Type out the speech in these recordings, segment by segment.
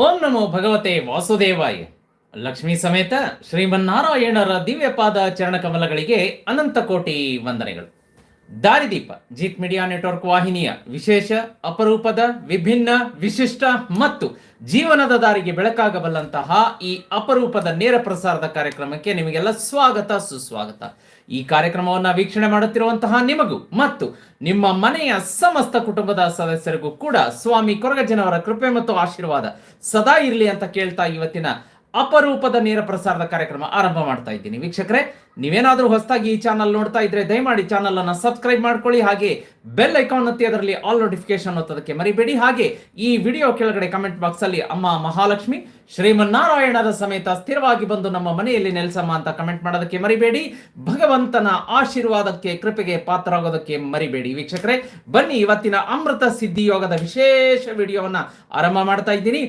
ಓಂ ನಮೋ ಭಗವತೆ ವಾಸುದೇವಾಯ. ಲಕ್ಷ್ಮೀ ಸಮೇತ ಶ್ರೀಮನ್ನಾರಾಯಣರ ದಿವ್ಯಪಾದ ಚರಣಕಮಲಗಳಿಗೆ ಅನಂತ ಕೋಟಿ ವಂದನೆಗಳು. ದಾರಿದೀಪ, ಜೀತ್ ಮೀಡಿಯಾ ನೆಟ್ವರ್ಕ್ ವಾಹಿನಿಯ ವಿಶೇಷ ಅಪರೂಪದ ವಿಭಿನ್ನ ವಿಶಿಷ್ಟ ಮತ್ತು ಜೀವನದ ದಾರಿಗೆ ಬೆಳಕಾಗಬಲ್ಲಂತಹ ಈ ಅಪರೂಪದ ನೇರ ಪ್ರಸಾರದ ಕಾರ್ಯಕ್ರಮಕ್ಕೆ ನಿಮಗೆಲ್ಲ ಸ್ವಾಗತ, ಸುಸ್ವಾಗತ. ಈ ಕಾರ್ಯಕ್ರಮವನ್ನು ವೀಕ್ಷಣೆ ಮಾಡುತ್ತಿರುವಂತಹ ನಿಮಗೂ ಮತ್ತು ನಿಮ್ಮ ಮನೆಯ ಸಮಸ್ತ ಕುಟುಂಬದ ಸದಸ್ಯರಿಗೂ ಕೂಡ ಸ್ವಾಮಿ ಕೊರಗಜ್ಜನವರ ಕೃಪೆ ಮತ್ತು ಆಶೀರ್ವಾದ ಸದಾ ಇರಲಿ ಅಂತ ಕೇಳ್ತಾ ಇವತ್ತಿನ ಅಪರೂಪದ ನೇರ ಪ್ರಸಾರದ ಕಾರ್ಯಕ್ರಮ ಆರಂಭ ಮಾಡ್ತಾ ಇದ್ದೀನಿ. ವೀಕ್ಷಕರೇ, ನೀವೇನಾದರೂ ಹೊಸದಾಗಿ ಈ ಚಾನಲ್ ನೋಡ್ತಾ ಇದ್ರೆ ದಯಮಾಡಿ ಚಾನಲ್ ಅನ್ನು ಸಬ್ಸ್ಕ್ರೈಬ್ ಮಾಡ್ಕೊಳ್ಳಿ. ಹಾಗೆ ಬೆಲ್ ಐಕಾನ್ ಒತ್ತಿ ಅದರಲ್ಲಿ ಆಲ್ ನೋಟಿಫಿಕೇಶನ್ ಒತ್ತೋದಕ್ಕೆ ಮರಿಬೇಡಿ. ಹಾಗೆ ಈ ವಿಡಿಯೋ ಕೆಳಗಡೆ ಕಮೆಂಟ್ ಬಾಕ್ಸ್ ಅಲ್ಲಿ ಅಮ್ಮ ಮಹಾಲಕ್ಷ್ಮಿ, ಶ್ರೀಮನ್ನಾರಾಯಣರ ಸಮೇತ ಸ್ಥಿರವಾಗಿ ಬಂದು ನಮ್ಮ ಮನೆಯಲ್ಲಿ ನೆಲೆಸಮ್ಮ ಅಂತ ಕಮೆಂಟ್ ಮಾಡೋದಕ್ಕೆ ಮರಿಬೇಡಿ. ಭಗವಂತನ ಆಶೀರ್ವಾದಕ್ಕೆ, ಕೃಪೆಗೆ ಪಾತ್ರರಾಗೋದಕ್ಕೆ ಮರಿಬೇಡಿ. ವೀಕ್ಷಕರೇ, ಬನ್ನಿ ಇವತ್ತಿನ ಅಮೃತ ಸಿದ್ಧಿ ಯೋಗದ ವಿಶೇಷ ವಿಡಿಯೋವನ್ನ ಆರಂಭ ಮಾಡ್ತಾ ಇದ್ದೀನಿ.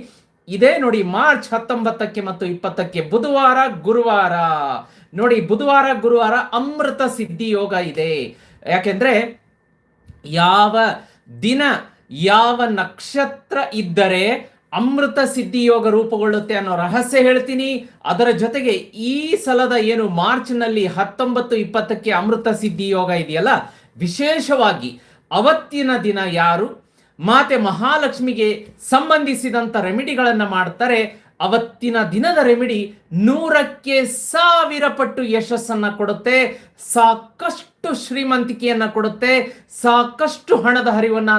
ಇದೇ ನೋಡಿ ಮಾರ್ಚ್ ಹತ್ತೊಂಬತ್ತಕ್ಕೆ ಮತ್ತು ಇಪ್ಪತ್ತಕ್ಕೆ ಬುಧವಾರ, ಗುರುವಾರ. ನೋಡಿ ಬುಧವಾರ, ಗುರುವಾರ ಅಮೃತ ಸಿದ್ಧಿ ಯೋಗ ಇದೆ. ಯಾಕೆಂದ್ರೆ ಯಾವ ದಿನ, ಯಾವ ನಕ್ಷತ್ರ ಇದ್ದರೆ ಅಮೃತ ಸಿದ್ಧಿ ಯೋಗ ರೂಪುಗೊಳ್ಳುತ್ತೆ ಅನ್ನೋ ರಹಸ್ಯ ಹೇಳ್ತೀನಿ. ಅದರ ಜೊತೆಗೆ ಈ ಸಲದ ಏನು ಮಾರ್ಚ್ನಲ್ಲಿ ಹತ್ತೊಂಬತ್ತು ಇಪ್ಪತ್ತಕ್ಕೆ ಅಮೃತ ಸಿದ್ಧಿ ಯೋಗ ಇದೆಯಲ್ಲ, ವಿಶೇಷವಾಗಿ ಅವತ್ತಿನ ದಿನ ಯಾರು? ಮಾತೆ ಮಹಾಲಕ್ಷ್ಮಿಗೆ ಸಂಬಂಧಿಸಿದಂಥ ರೆಮಿಡಿಗಳನ್ನು ಮಾಡ್ತಾರೆ. ಅವತ್ತಿನ ದಿನದ ರೆಮಿಡಿ ನೂರಕ್ಕೆ ಸಾವಿರ ಪಟ್ಟು ಯಶಸ್ಸನ್ನ ಕೊಡುತ್ತೆ. ಸಾಕಷ್ಟು ಶ್ರೀಮಂತಿಕೆಯನ್ನ ಕೊಡುತ್ತೆ. ಸಾಕಷ್ಟು ಹಣದ ಹರಿವನ್ನ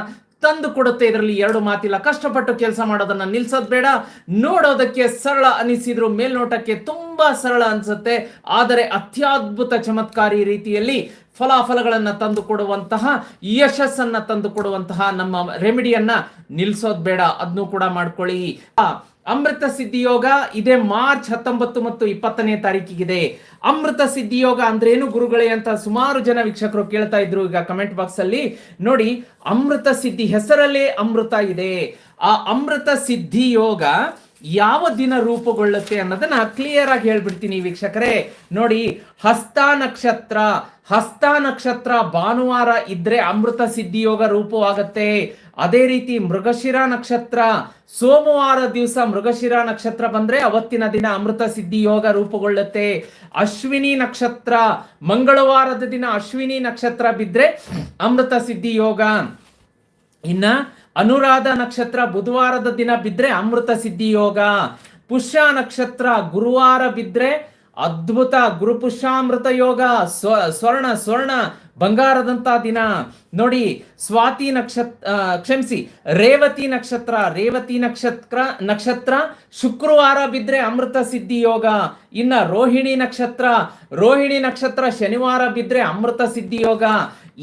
ತಂದು ಕೊಡುತ್ತೆ ಇದರಲ್ಲಿ ಎರಡು ಮಾತಿಲ್ಲ. ಕಷ್ಟಪಟ್ಟು ಕೆಲಸ ಮಾಡೋದನ್ನ ನಿಲ್ಸೋದ್ ಬೇಡ. ನೋಡೋದಕ್ಕೆ ಸರಳ ಅನಿಸಿದ್ರು ಮೇಲ್ನೋಟಕ್ಕೆ ತುಂಬಾ ಸರಳ ಅನ್ಸುತ್ತೆ. ಆದರೆ ಅತ್ಯದ್ಭುತ ಚಮತ್ಕಾರಿ ರೀತಿಯಲ್ಲಿ ಫಲಾಫಲಗಳನ್ನು ತಂದು ಕೊಡುವಂತಹ, ಯಶಸ್ಸನ್ನ ತಂದು ಕೊಡುವಂತಹ ನಮ್ಮ ರೆಮಿಡಿಯನ್ನ ನಿಲ್ಸೋದ್ ಬೇಡ. ಅದನ್ನು ಕೂಡ ಮಾಡ್ಕೊಳ್ಳಿ. ಅಮೃತ ಸಿದ್ಧಿಯೋಗ ಇದೇ ಮಾರ್ಚ್ ಹತ್ತೊಂಬತ್ತು ಮತ್ತು ಇಪ್ಪತ್ತನೇ ತಾರೀಕಿಗಿದೆ. ಅಮೃತ ಸಿದ್ಧಿಯೋಗ ಅಂದ್ರೇನು ಗುರುಗಳೇ ಅಂತ ಸುಮಾರು ಜನ ವೀಕ್ಷಕರು ಕೇಳ್ತಾ ಇದ್ರು ಈಗ ಕಮೆಂಟ್ ಬಾಕ್ಸ್ ಅಲ್ಲಿ. ನೋಡಿ, ಅಮೃತ ಸಿದ್ಧಿ ಹೆಸರಲ್ಲೇ ಅಮೃತ ಇದೆ. ಆ ಅಮೃತ ಸಿದ್ಧಿ ಯೋಗ ಯಾವ ದಿನ ರೂಪುಗೊಳ್ಳುತ್ತೆ ಅನ್ನೋದನ್ನ ಕ್ಲಿಯರ್ ಆಗಿ ಹೇಳ್ಬಿಡ್ತೀನಿ ವೀಕ್ಷಕರೇ. ನೋಡಿ, ಹಸ್ತ ನಕ್ಷತ್ರ ಹಸ್ತ ನಕ್ಷತ್ರ ಭಾನುವಾರ ಇದ್ರೆ ಅಮೃತ ಸಿದ್ಧಿಯೋಗ ರೂಪವಾಗತ್ತೆ. ಅದೇ ರೀತಿ ಮೃಗಶಿರ ನಕ್ಷತ್ರ, ಸೋಮವಾರ ದಿವಸ ಮೃಗಶಿರ ನಕ್ಷತ್ರ ಬಂದ್ರೆ ಅವತ್ತಿನ ದಿನ ಅಮೃತ ಸಿದ್ಧಿ ಯೋಗ ರೂಪುಗೊಳ್ಳುತ್ತೆ. ಅಶ್ವಿನಿ ನಕ್ಷತ್ರ, ಮಂಗಳವಾರದ ದಿನ ಅಶ್ವಿನಿ ನಕ್ಷತ್ರ ಬಿದ್ರೆ ಅಮೃತ ಸಿದ್ಧಿ ಯೋಗ ಇನ್ನ ಅನುರಾಧ ನಕ್ಷತ್ರ ಬುಧವಾರದ ದಿನ ಬಿದ್ರೆ ಅಮೃತ ಸಿದ್ಧಿ ಯೋಗ. ಪುಷ್ಯ ನಕ್ಷತ್ರ ಗುರುವಾರ ಬಿದ್ರೆ ಅದ್ಭುತ ಗುರುಪುಷ್ಯಾಮೃತ ಯೋಗ. ಸ್ವ- ಸ್ವರ್ಣ ಸ್ವರ್ಣ ಬಂಗಾರದಂತ ದಿನ. ನೋಡಿ, ಸ್ವಾತಿ ನಕ್ಷತ್ರ ಕ್ಷಮಿಸಿ, ರೇವತಿ ನಕ್ಷತ್ರ ರೇವತಿ ನಕ್ಷತ್ರ ನಕ್ಷತ್ರ ಶುಕ್ರವಾರ ಬಿದ್ರೆ ಅಮೃತ ಸಿದ್ಧಿ ಯೋಗ. ಇನ್ನ ರೋಹಿಣಿ ನಕ್ಷತ್ರ ರೋಹಿಣಿ ನಕ್ಷತ್ರ ಶನಿವಾರ ಬಿದ್ರೆ ಅಮೃತ ಸಿದ್ಧಿ ಯೋಗ.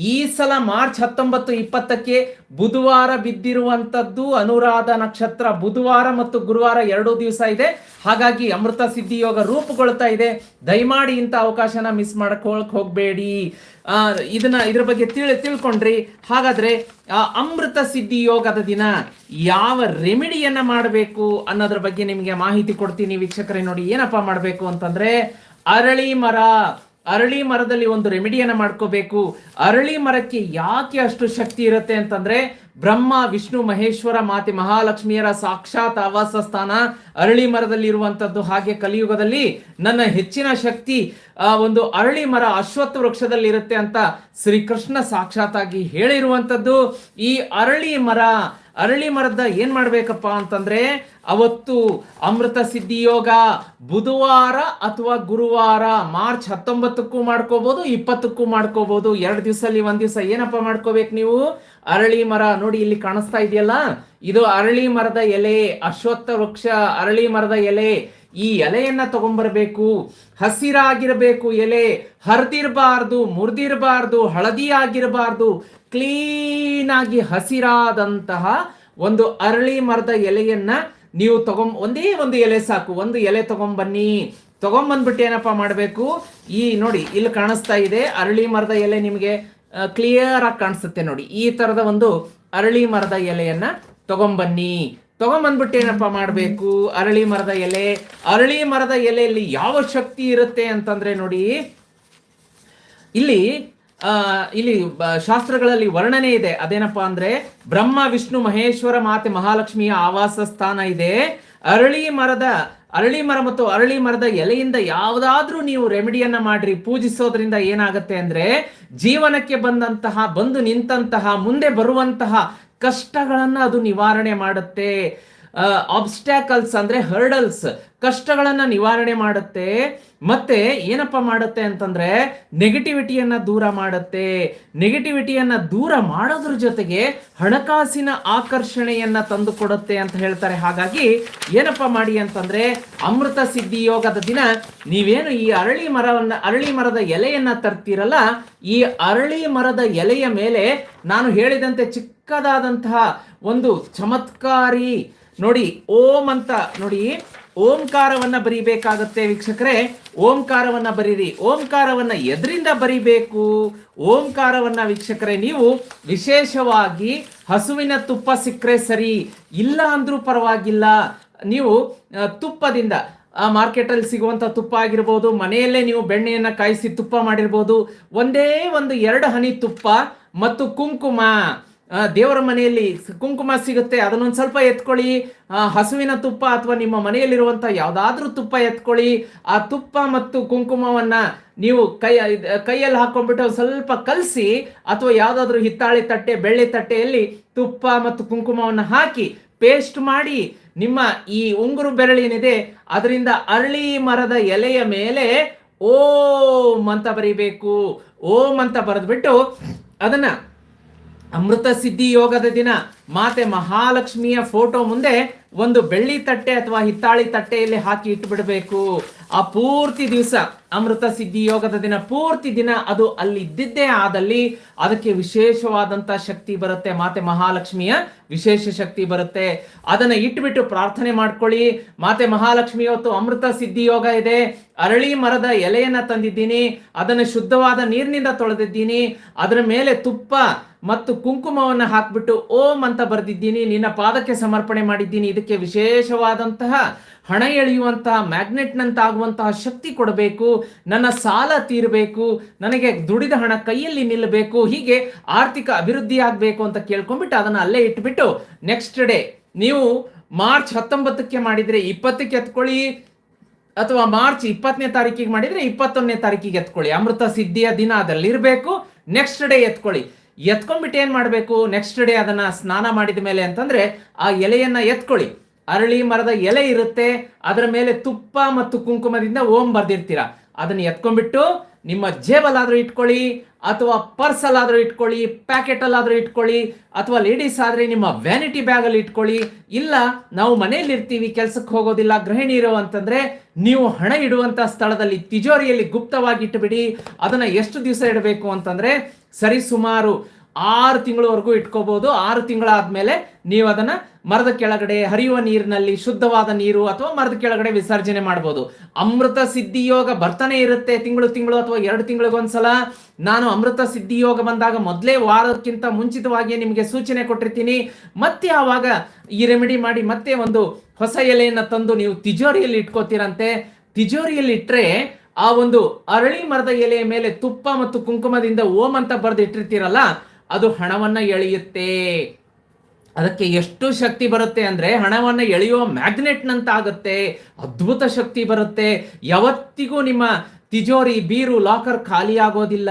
ಈ ಸಲ ಮಾರ್ಚ್ ಹತ್ತೊಂಬತ್ತು ಇಪ್ಪತ್ತಕ್ಕೆ ಬುಧವಾರ ಬಿದ್ದಿರುವಂತದ್ದು ಅನುರಾಧ ನಕ್ಷತ್ರ. ಬುಧವಾರ ಮತ್ತು ಗುರುವಾರ ಎರಡು ದಿವಸ ಇದೆ. ಹಾಗಾಗಿ ಅಮೃತ ಸಿದ್ಧಿ ಯೋಗ ರೂಪುಗೊಳ್ತಾ ಇದೆ. ದಯಮಾಡಿ ಇಂಥ ಅವಕಾಶನ ಮಿಸ್ ಮಾಡ್ಕೊಳಕ್ ಹೋಗ್ಬೇಡಿ. ಇದನ್ನ ಇದ್ರ ಬಗ್ಗೆ ತಿಳಿ ತಿಳ್ಕೊಂಡ್ರಿ. ಹಾಗಾದ್ರೆ ಅಮೃತ ಸಿದ್ಧಿ ಯೋಗದ ದಿನ ಯಾವ ರೆಮಿಡಿಯನ್ನ ಮಾಡಬೇಕು ಅನ್ನೋದ್ರ ಬಗ್ಗೆ ನಿಮಗೆ ಮಾಹಿತಿ ಕೊಡ್ತೀನಿ. ವೀಕ್ಷಕರೇ, ನೋಡಿ ಏನಪ್ಪಾ ಮಾಡಬೇಕು ಅಂತಂದ್ರೆ ಅರಳಿ ಮರ. ಅರಳಿ ಮರದಲ್ಲಿ ಒಂದು ರೆಮಿಡಿಯನ್ನ ಮಾಡ್ಕೋಬೇಕು. ಅರಳಿ ಮರಕ್ಕೆ ಯಾಕೆ ಅಷ್ಟು ಶಕ್ತಿ ಇರುತ್ತೆ ಅಂತಂದ್ರೆ ಬ್ರಹ್ಮ, ವಿಷ್ಣು, ಮಹೇಶ್ವರ, ಮಾತೆ ಮಹಾಲಕ್ಷ್ಮಿಯರ ಸಾಕ್ಷಾತ್ ಆವಾಸ ಸ್ಥಾನ ಅರಳಿ ಮರದಲ್ಲಿ ಇರುವಂತದ್ದು ಹಾಗೆ ಕಲಿಯುಗದಲ್ಲಿ ನನ್ನ ಹೆಚ್ಚಿನ ಶಕ್ತಿ, ಆ, ಒಂದು ಅರಳಿ ಮರ ಅಶ್ವತ್ಥ ವೃಕ್ಷದಲ್ಲಿ ಇರುತ್ತೆ ಅಂತ ಶ್ರೀಕೃಷ್ಣ ಸಾಕ್ಷಾತ್ತಾಗಿ ಹೇಳಿರುವಂತದ್ದು. ಈ ಅರಳಿ ಮರ ಅರಳಿ ಮರದ ಏನು ಮಾಡಬೇಕಪ್ಪ ಅಂತಂದ್ರೆ ಅವತ್ತು ಅಮೃತ ಸಿದ್ಧಿಯೋಗ ಬುಧವಾರ ಅಥವಾ ಗುರುವಾರ ಮಾರ್ಚ್ ಹತ್ತೊಂಬತ್ತಕ್ಕೂ ಮಾಡ್ಕೋಬಹುದು ಇಪ್ಪತ್ತಕ್ಕೂ ಮಾಡ್ಕೋಬಹುದು ಎರಡು ದಿವಸದಲ್ಲಿ ಒಂದು ದಿವಸ ಏನಪ್ಪ ಮಾಡ್ಕೋಬೇಕು ನೀವು? ಅರಳಿ ಮರ ನೋಡಿ ಇಲ್ಲಿ ಕಾಣಿಸ್ತಾ ಇದೆಯಲ್ಲ? ಇದು ಅರಳಿ ಮರದ ಎಲೆ, ಅಶ್ವತ್ಥ ವೃಕ್ಷ ಅರಳಿ ಮರದ ಎಲೆ. ಈ ಎಲೆಯನ್ನ ತಗೊಂಡ್ಬರ್ಬೇಕು ಹಸಿರಾಗಿರಬೇಕು ಎಲೆ, ಹರಿದಿರಬಾರ್ದು, ಮುರಿದಿರಬಾರ್ದು ಹಳದಿ ಆಗಿರಬಾರ್ದು ಕ್ಲೀನ್ ಆಗಿ ಹಸಿರಾದಂತಹ ಒಂದು ಅರಳಿ ಮರದ ಎಲೆಯನ್ನ ನೀವು ತಗೊಂಬ, ಒಂದೇ ಒಂದು ಎಲೆ ಸಾಕು, ಒಂದು ಎಲೆ ತಗೊಂಬನ್ನಿ. ತಗೊಂಬಂದ್ಬಿಟ್ಟು ಏನಪ್ಪಾ ಮಾಡಬೇಕು? ಈ ನೋಡಿ, ಇಲ್ಲಿ ಕಾಣಿಸ್ತಾ ಇದೆ, ಅರಳಿ ಮರದ ಎಲೆ ನಿಮಗೆ ಕ್ಲಿಯರ್ ಆಗಿ ಕಾಣಿಸುತ್ತೆ ನೋಡಿ. ಈ ತರದ ಒಂದು ಅರಳಿ ಮರದ ಎಲೆಯನ್ನ ತಗೊಂಬನ್ನಿ. ತಗೊಂಬಂದ್ಬಿಟ್ಟು ಏನಪ್ಪ ಮಾಡಬೇಕು? ಅರಳಿ ಮರದ ಎಲೆ. ಅರಳಿ ಮರದ ಎಲೆಯಲ್ಲಿ ಯಾವ ಶಕ್ತಿ ಇರುತ್ತೆ ಅಂತಂದ್ರೆ ನೋಡಿ ಇಲ್ಲಿ ಆ, ಇಲ್ಲಿ ಶಾಸ್ತ್ರಗಳಲ್ಲಿ ವರ್ಣನೆ ಇದೆ. ಅದೇನಪ್ಪಾ ಅಂದ್ರೆ ಬ್ರಹ್ಮ ವಿಷ್ಣು ಮಹೇಶ್ವರ ಮಾತೆ ಮಹಾಲಕ್ಷ್ಮಿಯ ಆವಾಸ ಸ್ಥಾನ ಇದೆ. ಅರಳಿ ಮರದ, ಅರಳಿ ಮರ ಮತ್ತು ಅರಳಿ ಮರದ ಎಲೆಯಿಂದ ಯಾವುದಾದ್ರೂ ನೀವು ರೆಮಿಡಿಯನ್ನ ಮಾಡ್ರಿ. ಪೂಜಿಸೋದ್ರಿಂದ ಏನಾಗುತ್ತೆ ಅಂದ್ರೆ ಜೀವನಕ್ಕೆ ಬಂದಂತಹ, ಬಂದು ನಿಂತಹ ಮುಂದೆ ಬರುವಂತಹ ಕಷ್ಟಗಳನ್ನ ಅದು ನಿವಾರಣೆ ಮಾಡುತ್ತೆ. ಆಬ್ಸ್ಟ್ಯಾಕಲ್ಸ್ ಅಂದ್ರೆ ಹರ್ಡಲ್ಸ್ ಕಷ್ಟಗಳನ್ನ ನಿವಾರಣೆ ಮಾಡುತ್ತೆ. ಮತ್ತೆ ಏನಪ್ಪ ಮಾಡುತ್ತೆ ಅಂತಂದ್ರೆ ನೆಗೆಟಿವಿಟಿಯನ್ನ ದೂರ ಮಾಡುತ್ತೆ. ನೆಗೆಟಿವಿಟಿಯನ್ನ ದೂರ ಮಾಡೋದ್ರ ಜೊತೆಗೆ ಹಣಕಾಸಿನ ಆಕರ್ಷಣೆಯನ್ನ ತಂದು ಕೊಡುತ್ತೆ ಅಂತ ಹೇಳ್ತಾರೆ. ಹಾಗಾಗಿ ಏನಪ್ಪ ಮಾಡಿ ಅಂತಂದ್ರೆ ಅಮೃತ ಸಿದ್ಧಿ ಯೋಗದ ದಿನ ನೀವೇನು ಈ ಅರಳಿ ಮರವನ್ನ, ಅರಳಿ ಮರದ ಎಲೆಯನ್ನ ತರ್ತೀರಲ್ಲ, ಈ ಅರಳಿ ಮರದ ಎಲೆಯ ಮೇಲೆ ನಾನು ಹೇಳಿದಂತೆ ಚಿಕ್ಕದಾದಂತಹ ಒಂದು ಚಮತ್ಕಾರಿ ನೋಡಿ, ಓಂ ಅಂತ ನೋಡಿ, ಓಂಕಾರವನ್ನ ಬರಿಬೇಕಾಗತ್ತೆ ವೀಕ್ಷಕರೇ. ಓಂಕಾರವನ್ನ ಬರೀರಿ. ಓಂಕಾರವನ್ನ ಎದರಿಂದ ಬರಿಬೇಕು? ಓಂಕಾರವನ್ನ ವೀಕ್ಷಕರೇ, ನೀವು ವಿಶೇಷವಾಗಿ ಹಸುವಿನ ತುಪ್ಪ ಸಿಕ್ಕರೆ ಸರಿ, ಇಲ್ಲ ಅಂದ್ರೂ ಪರವಾಗಿಲ್ಲ. ನೀವು ತುಪ್ಪದಿಂದ, ಆ, ಮಾರ್ಕೆಟಲ್ಲಿ ಸಿಗುವಂತ ತುಪ್ಪ ಆಗಿರ್ಬೋದು, ಮನೆಯಲ್ಲೇ ನೀವು ಬೆಣ್ಣೆಯನ್ನು ಕಾಯಿಸಿ ತುಪ್ಪ ಮಾಡಿರ್ಬೋದು, ಒಂದೇ ಒಂದು ಎರಡು ಹನಿ ತುಪ್ಪ ಮತ್ತು ಕುಂಕುಮ. ದೇವರ ಮನೆಯಲ್ಲಿ ಕುಂಕುಮ ಸಿಗುತ್ತೆ, ಅದನ್ನೊಂದು ಸ್ವಲ್ಪ ಎತ್ಕೊಳ್ಳಿ. ಹಸುವಿನ ತುಪ್ಪ ಅಥವಾ ನಿಮ್ಮ ಮನೆಯಲ್ಲಿರುವಂಥ ಯಾವುದಾದ್ರೂ ತುಪ್ಪ ಎತ್ಕೊಳ್ಳಿ. ಆ ತುಪ್ಪ ಮತ್ತು ಕುಂಕುಮವನ್ನ ನೀವು ಕೈ, ಕೈಯಲ್ಲಿ ಹಾಕೊಂಡ್ಬಿಟ್ಟು ಸ್ವಲ್ಪ ಕಲಸಿ, ಅಥವಾ ಯಾವುದಾದ್ರೂ ಹಿತ್ತಾಳೆ ತಟ್ಟೆ, ಬೆಳ್ಳಿ ತಟ್ಟೆಯಲ್ಲಿ ತುಪ್ಪ ಮತ್ತು ಕುಂಕುಮವನ್ನು ಹಾಕಿ, ಪೇಸ್ಟ್ ಮಾಡಿ, ನಿಮ್ಮ ಈ ಉಂಗುರು ಬೆರಳೇನಿದೆ ಅದರಿಂದ ಅರಳಿ ಮರದ ಎಲೆಯ ಮೇಲೆ ಓಂ ಅಂತ ಬರೀಬೇಕು. ಓಂ ಅಂತ ಬರೆದ್ಬಿಟ್ಟು ಅದನ್ನ ಅಮೃತ ಸಿದ್ಧಿ ಯೋಗದ ದಿನ. ಮಾತೆ ಮಹಾಲಕ್ಷ್ಮಿಯ ಫೋಟೋ ಮುಂದೆ ಒಂದು ಬೆಳ್ಳಿ ತಟ್ಟೆ ಅಥವಾ ಹಿತ್ತಾಳಿ ತಟ್ಟೆಯಲ್ಲಿ ಹಾಕಿ ಇಟ್ಬಿಡ್ಬೇಕು ಆ ಪೂರ್ತಿ ದಿವಸ ಅಮೃತ ಸಿದ್ಧಿ ಯೋಗದ ದಿನ, ಪೂರ್ತಿ ದಿನ ಅದು ಅಲ್ಲಿ ಇದ್ದಿದ್ದೇ ಆದಲ್ಲಿ ಅದಕ್ಕೆ ವಿಶೇಷವಾದಂತ ಶಕ್ತಿ ಬರುತ್ತೆ. ಮಾತೆ ಮಹಾಲಕ್ಷ್ಮಿಯ ವಿಶೇಷ ಶಕ್ತಿ ಬರುತ್ತೆ. ಅದನ್ನ ಇಟ್ಬಿಟ್ಟು ಪ್ರಾರ್ಥನೆ ಮಾಡ್ಕೊಳ್ಳಿ. ಮಾತೆ ಮಹಾಲಕ್ಷ್ಮಿ, ಇವತ್ತು ಅಮೃತ ಸಿದ್ಧಿ ಯೋಗ ಇದೆ. ಅರಳಿ ಮರದ ಎಲೆಯನ್ನ ತಂದಿದ್ದೀನಿ. ಅದನ್ನು ಶುದ್ಧವಾದ ನೀರಿನಿಂದ ತೊಳೆದಿದ್ದೀನಿ. ಅದರ ಮೇಲೆ ತುಪ್ಪ ಮತ್ತು ಕುಂಕುಮವನ್ನ ಹಾಕ್ಬಿಟ್ಟು ಓಂ ಅಂತ ಬರೆದಿದ್ದೀನಿ. ನಿನ್ನ ಪಾದಕ್ಕೆ ಸಮರ್ಪಣೆ ಮಾಡಿದ್ದೀನಿ. ಇದಕ್ಕೆ ವಿಶೇಷವಾದಂತಹ ಹಣ ಎಳೆಯುವಂತಹ, ಮ್ಯಾಗ್ನೆಟ್ನಂತಾಗುವಂತಹ ಶಕ್ತಿ ಕೊಡಬೇಕು, ನನ್ನ ಸಾಲ ತೀರಬೇಕು, ನನಗೆ ದುಡಿದ ಹಣ ಕೈಯಲ್ಲಿ ನಿಲ್ಲಬೇಕು, ಹೀಗೆ ಆರ್ಥಿಕ ಅಭಿವೃದ್ಧಿ ಆಗಬೇಕು ಅಂತ ಕೇಳ್ಕೊಂಡ್ಬಿಟ್ಟು ಅದನ್ನು ಅಲ್ಲೇ ಇಟ್ಬಿಟ್ಟು ನೆಕ್ಸ್ಟ್ ಡೇ ನೀವು ಮಾರ್ಚ್ ಹತ್ತೊಂಬತ್ತಕ್ಕೆ ಮಾಡಿದರೆ ಇಪ್ಪತ್ತಕ್ಕೆ ಎತ್ಕೊಳ್ಳಿ, ಅಥವಾ ಮಾರ್ಚ್ ಇಪ್ಪತ್ತನೇ ತಾರೀಕಿಗೆ ಮಾಡಿದರೆ ಇಪ್ಪತ್ತೊಂದನೇ ತಾರೀಕಿಗೆ ಎತ್ಕೊಳ್ಳಿ. ಅಮೃತ ಸಿದ್ಧಿಯ ದಿನ ಅದರಲ್ಲಿ ಇರಬೇಕು ನೆಕ್ಸ್ಟ್ ಡೇ ಎತ್ಕೊಳ್ಳಿ. ಎತ್ಕೊಂಡ್ಬಿಟ್ಟು ಏನು ಮಾಡಬೇಕು? ನೆಕ್ಸ್ಟ್ ಡೇ ಅದನ್ನು ಸ್ನಾನ ಮಾಡಿದ ಮೇಲೆ ಅಂತಂದರೆ ಆ ಎಲೆಯನ್ನು ಎತ್ಕೊಳ್ಳಿ. ಅರಳಿ ಮರದ ಎಲೆ ಇರುತ್ತೆ, ಅದರ ಮೇಲೆ ತುಪ್ಪ ಮತ್ತು ಕುಂಕುಮದಿಂದ ಓಂ ಬರ್ದಿರ್ತೀರ. ಅದನ್ನ ಎತ್ಕೊಂಡ್ಬಿಟ್ಟು ನಿಮ್ಮ ಜೇಬಲ್ಲಾದರೂ ಇಟ್ಕೊಳ್ಳಿ, ಅಥವಾ ಪರ್ಸಲ್ಲಾದರೂ ಇಟ್ಕೊಳ್ಳಿ ಪ್ಯಾಕೆಟ್ ಅಲ್ಲಾದ್ರೂ ಇಟ್ಕೊಳ್ಳಿ, ಅಥವಾ ಲೇಡೀಸ್ ಆದ್ರೆ ನಿಮ್ಮ ವ್ಯಾನಿಟಿ ಬ್ಯಾಗಲ್ಲಿ ಇಟ್ಕೊಳ್ಳಿ. ಇಲ್ಲ, ನಾವು ಮನೆಯಲ್ಲಿ ಇರ್ತೀವಿ, ಕೆಲ್ಸಕ್ಕೆ ಹೋಗೋದಿಲ್ಲ, ಗೃಹಿಣಿ ಇರೋ ಅಂತಂದರೆ ನೀವು ಹಣ ಇಡುವಂತ ಸ್ಥಳದಲ್ಲಿ ತಿಜೋರಿಯಲ್ಲಿ ಗುಪ್ತವಾಗಿ ಇಟ್ಟುಬಿಡಿ ಅದನ್ನ ಎಷ್ಟು ದಿವಸ ಇಡಬೇಕು ಅಂತಂದ್ರೆ ಸರಿ ಸುಮಾರು ಆರು ತಿಂಗಳವರೆಗೂ ಇಟ್ಕೋಬಹುದು ಆರು ತಿಂಗಳಾದ್ಮೇಲೆ ನೀವು ಅದನ್ನ ಮರದ ಕೆಳಗಡೆ ಹರಿಯುವ ನೀರಿನಲ್ಲಿ ಶುದ್ಧವಾದ ನೀರು ಅಥವಾ ಮರದ ಕೆಳಗಡೆ ವಿಸರ್ಜನೆ ಮಾಡಬಹುದು ಅಮೃತ ಸಿದ್ಧಿ ಯೋಗ ಬರ್ತಾನೆ ಇರುತ್ತೆ ತಿಂಗಳು ತಿಂಗಳು ಅಥವಾ ಎರಡು ತಿಂಗಳಿಗೊಂದ್ಸಲ ನಾನು ಅಮೃತ ಸಿದ್ಧಿ ಯೋಗ ಬಂದಾಗ ಮೊದಲೇ ವಾರಕ್ಕಿಂತ ಮುಂಚಿತವಾಗಿ ನಿಮಗೆ ಸೂಚನೆ ಕೊಟ್ಟಿರ್ತೀನಿ. ಮತ್ತೆ ಆವಾಗ ಈ ರೆಮಿಡಿ ಮಾಡಿ ಮತ್ತೆ ಒಂದು ಹೊಸ ಎಲೆಯನ್ನು ತಂದು ನೀವು ತಿಜೋರಿಯಲ್ಲಿ ಇಟ್ಕೋತೀರಂತೆ. ತಿಜೋರಿಯಲ್ಲಿ ಇಟ್ಟರೆ ಆ ಒಂದು ಅರಳಿ ಮರದ ಎಲೆಯ ಮೇಲೆ ತುಪ್ಪ ಮತ್ತು ಕುಂಕುಮದಿಂದ ಓಂ ಅಂತ ಬರೆದು ಇಟ್ಟಿರ್ತೀರಲ್ಲ ಅದು ಹಣವನ್ನ ಎಳೆಯುತ್ತೆ. ಅದಕ್ಕೆ ಎಷ್ಟು ಶಕ್ತಿ ಬರುತ್ತೆ ಅಂದ್ರೆ ಹಣವನ್ನ ಎಳೆಯುವ ಮ್ಯಾಗ್ನೆಟ್ನಂತ ಆಗುತ್ತೆ ಅದ್ಭುತ ಶಕ್ತಿ ಬರುತ್ತೆ. ಯಾವತ್ತಿಗೂ ನಿಮ್ಮ ತಿಜೋರಿ, ಬೀರು, ಲಾಕರ್ ಖಾಲಿ ಆಗೋದಿಲ್ಲ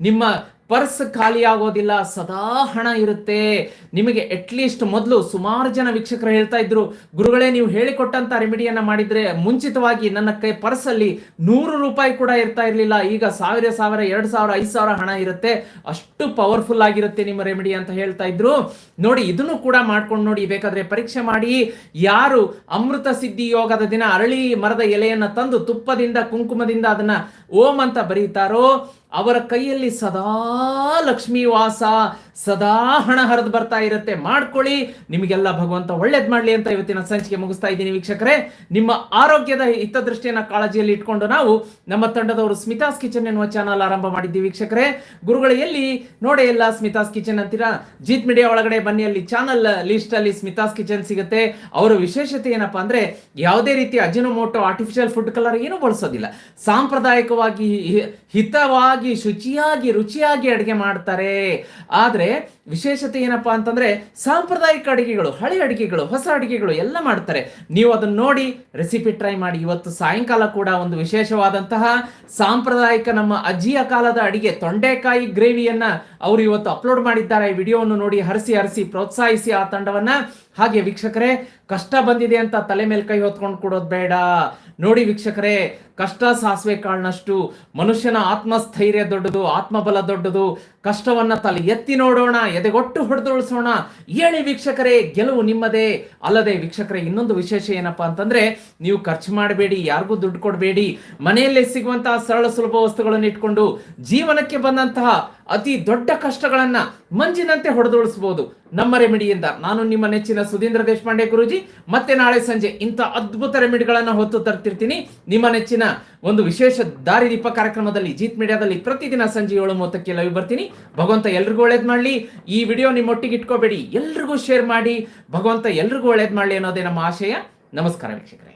ನಿಮ್ಮ ಪರ್ಸ್ ಖಾಲಿ ಆಗೋದಿಲ್ಲ ಸದಾ ಹಣ ಇರುತ್ತೆ. ನಿಮಗೆ ಅಟ್ಲೀಸ್ಟ್ ಮೊದಲು ಸುಮಾರು ಜನ ವೀಕ್ಷಕರು ಹೇಳ್ತಾ ಇದ್ರು, ಗುರುಗಳೇ ನೀವು ಹೇಳಿಕೊಟ್ಟಂತ ರೆಮಿಡಿಯನ್ನ ಮಾಡಿದ್ರೆ ಮುಂಚಿತವಾಗಿ ನನ್ನ ಕೈ ಪರ್ಸಲ್ಲಿ ನೂರು ರೂಪಾಯಿ ಕೂಡ ಇರ್ತಾ ಇರಲಿಲ್ಲ. ಈಗ ಸಾವಿರ ಸಾವಿರ, ಎರಡು ಸಾವಿರ, ಐದು ಸಾವಿರ ಹಣ ಇರುತ್ತೆ. ಅಷ್ಟು ಪವರ್ಫುಲ್ ಆಗಿರುತ್ತೆ ನಿಮ್ಮ ರೆಮಿಡಿ ಅಂತ ಹೇಳ್ತಾ ಇದ್ರು. ನೋಡಿ, ಇದನ್ನು ಕೂಡ ಮಾಡ್ಕೊಂಡು ನೋಡಿ, ಬೇಕಾದ್ರೆ ಪರೀಕ್ಷೆ ಮಾಡಿ. ಯಾರು ಅಮೃತ ಸಿದ್ಧಿ ಯೋಗದ ದಿನ ಅರಳಿ ಮರದ ಎಲೆಯನ್ನ ತಂದು ತುಪ್ಪದಿಂದ, ಕುಂಕುಮದಿಂದ ಅದನ್ನ ಓಂ ಅಂತ ಬರೀತಾರೋ, ಅವರ ಕೈಯಲ್ಲಿ ಸದಾ ಲಕ್ಷ್ಮೀ ವಾಸ, ಸದಾ ಹಣ ಹರಿದು ಬರ್ತಾ ಇರುತ್ತೆ. ಮಾಡ್ಕೊಳ್ಳಿ, ನಿಮಗೆಲ್ಲ ಭಗವಂತ ಒಳ್ಳೇದ್ ಮಾಡ್ಲಿ ಅಂತ ಇವತ್ತಿನ ಸಂಚಿಕೆ ಮುಗಿಸ್ತಾ ಇದ್ದೀನಿ ವೀಕ್ಷಕರೇ. ನಿಮ್ಮ ಆರೋಗ್ಯದ ಹಿತದೃಷ್ಟಿಯನ್ನ ಕಾಳಜಿಯಲ್ಲಿ ಇಟ್ಕೊಂಡು ನಾವು ನಮ್ಮ ತಂಡದವರು ಸ್ಮಿತಾಸ್ ಕಿಚನ್ ಎನ್ನುವ ಚಾನಲ್ ಆರಂಭ ಮಾಡಿದ್ದೀವಿ ವೀಕ್ಷಕರೇ. ಗುರುಗಳು, ಎಲ್ಲಿ? ನೋಡೇ ಇಲ್ಲ ಸ್ಮಿತಾಸ್ ಕಿಚನ್ ಅಂತೀರಾ? ಜೀತ್ ಮೀಡಿಯಾ ಒಳಗಡೆ ಬನ್ನಿ, ಅಲ್ಲಿ ಚಾನಲ್ ಲಿಸ್ಟ್ ಅಲ್ಲಿ ಸ್ಮಿತಾಸ್ ಕಿಚನ್ ಸಿಗುತ್ತೆ. ಅವರ ವಿಶೇಷತೆ ಏನಪ್ಪಾ ಅಂದ್ರೆ, ಯಾವುದೇ ರೀತಿ ಅಜಿನೋಮೋಟೋ ಆರ್ಟಿಫಿಷಿಯಲ್ ಫುಡ್ ಕಲರ್ ಏನು ಬಳಸೋದಿಲ್ಲ. ಸಾಂಪ್ರದಾಯಿಕ ಸಾಂಪ್ರದಾಯಿಕವಾಗಿ ಹಿತವಾಗಿ, ಶುಚಿಯಾಗಿ, ರುಚಿಯಾಗಿ ಅಡುಗೆ ಮಾಡ್ತಾರೆ. ಆದರೆ ವಿಶೇಷತೆ ಏನಪ್ಪಾ ಅಂತಂದ್ರೆ ಸಾಂಪ್ರದಾಯಿಕ ಅಡುಗೆಗಳು, ಹಳೆ ಅಡುಗೆಗಳು, ಹೊಸ ಅಡುಗೆಗಳು ಎಲ್ಲ ಮಾಡ್ತಾರೆ. ನೀವು ಅದನ್ನ ನೋಡಿ ರೆಸಿಪಿ ಟ್ರೈ ಮಾಡಿ. ಇವತ್ತು ಸಾಯಂಕಾಲ ಕೂಡ ಒಂದು ವಿಶೇಷವಾದಂತಹ ಸಾಂಪ್ರದಾಯಿಕ ನಮ್ಮ ಅಜ್ಜಿಯ ಕಾಲದ ಅಡಿಗೆ, ತೊಂಡೆಕಾಯಿ ಗ್ರೇವಿಯನ್ನ ಅವರು ಇವತ್ತು ಅಪ್ಲೋಡ್ ಮಾಡಿದ್ದಾರೆ. ಈ ವಿಡಿಯೋವನ್ನು ನೋಡಿ ಹರಿಸಿ ಹರಿಸಿ, ಪ್ರೋತ್ಸಾಹಿಸಿ ಆ ತಂಡವನ್ನ. ಹಾಗೆ ವೀಕ್ಷಕರೇ, ಕಷ್ಟ ಬಂದಿದೆ ಅಂತ ತಲೆ ಮೇಲೆ ಕೈ ಹೊತ್ಕೊಂಡು ಕೊಡೋದು ಬೇಡ. ನೋಡಿ ವೀಕ್ಷಕರೇ ಕಷ್ಟ ಸಾಸಿವೆ ಕಾಳಿನಷ್ಟು ಮನುಷ್ಯನ ಆತ್ಮಸ್ಥೈರ್ಯ ದೊಡ್ಡದು, ಆತ್ಮಬಲ ದೊಡ್ಡದು. ಕಷ್ಟವನ್ನ ತಲೆ ಎತ್ತಿ ನೋಡೋಣ, ಎದೆಗೊಟ್ಟು ಹೊಡೆದೊಳಿಸೋಣ. ಹೇಳಿ ವೀಕ್ಷಕರೇ, ಗೆಲುವು ನಿಮ್ಮದೇ. ಅಲ್ಲದೆ ವೀಕ್ಷಕರೇ, ಇನ್ನೊಂದು ವಿಶೇಷ ಏನಪ್ಪಾ ಅಂತಂದ್ರೆ, ನೀವು ಖರ್ಚು ಮಾಡಬೇಡಿ, ಯಾರಿಗೂ ದುಡ್ಡು ಕೊಡಬೇಡಿ. ಮನೆಯಲ್ಲೇ ಸಿಗುವಂತಹ ಸರಳ ಸುಲಭ ವಸ್ತುಗಳನ್ನು ಇಟ್ಕೊಂಡು ಜೀವನಕ್ಕೆ ಬಂದಂತಹ ಅತಿ ದೊಡ್ಡ ಕಷ್ಟಗಳನ್ನ ಮಂಜಿನಂತೆ ಹೊಡೆದೊಳಿಸಬಹುದು ನಮ್ಮ ರೆಮಿಡಿಯಿಂದ ನಾನು ನಿಮ್ಮ ನೆಚ್ಚಿನ ಸುಧೀಂದ್ರ ದೇಶಪಾಂಡೆ ಗುರುಜಿ. ಮತ್ತೆ ನಾಳೆ ಸಂಜೆ ಇಂಥ ಅದ್ಭುತ ರೆಮಿಡಿಗಳನ್ನ ಹೊತ್ತು ತರ್ತಿರ್ತೀನಿ. ನಿಮ್ಮ ನೆಚ್ಚಿನ ಒಂದು ವಿಶೇಷ ದಾರಿದೀಪ ಕಾರ್ಯಕ್ರಮದಲ್ಲಿ ಜೀತ್ ಮೀಡಿಯಾದಲ್ಲಿ ಪ್ರತಿದಿನ ಸಂಜೆ ಏಳು ಮೂವತ್ತಕ್ಕೆ ಲೈವ್ ಬರ್ತೀನಿ. ಭಗವಂತ ಎಲ್ರಿಗೂ ಒಳ್ಳೇದ್ ಮಾಡಲಿ. ಈ ವಿಡಿಯೋ ನಿಮ್ಮೊಟ್ಟಿಗೆ ಇಟ್ಕೋಬೇಡಿ. ಎಲ್ರಿಗೂ ಶೇರ್ ಮಾಡಿ. ಭಗವಂತ ಎಲ್ರಿಗೂ ಒಳ್ಳೇದ್ ಮಾಡಲಿ ಅನ್ನೋದೇ ನಮ್ಮ ಆಶಯ. ನಮಸ್ಕಾರ ವೀಕ್ಷಕರೇ.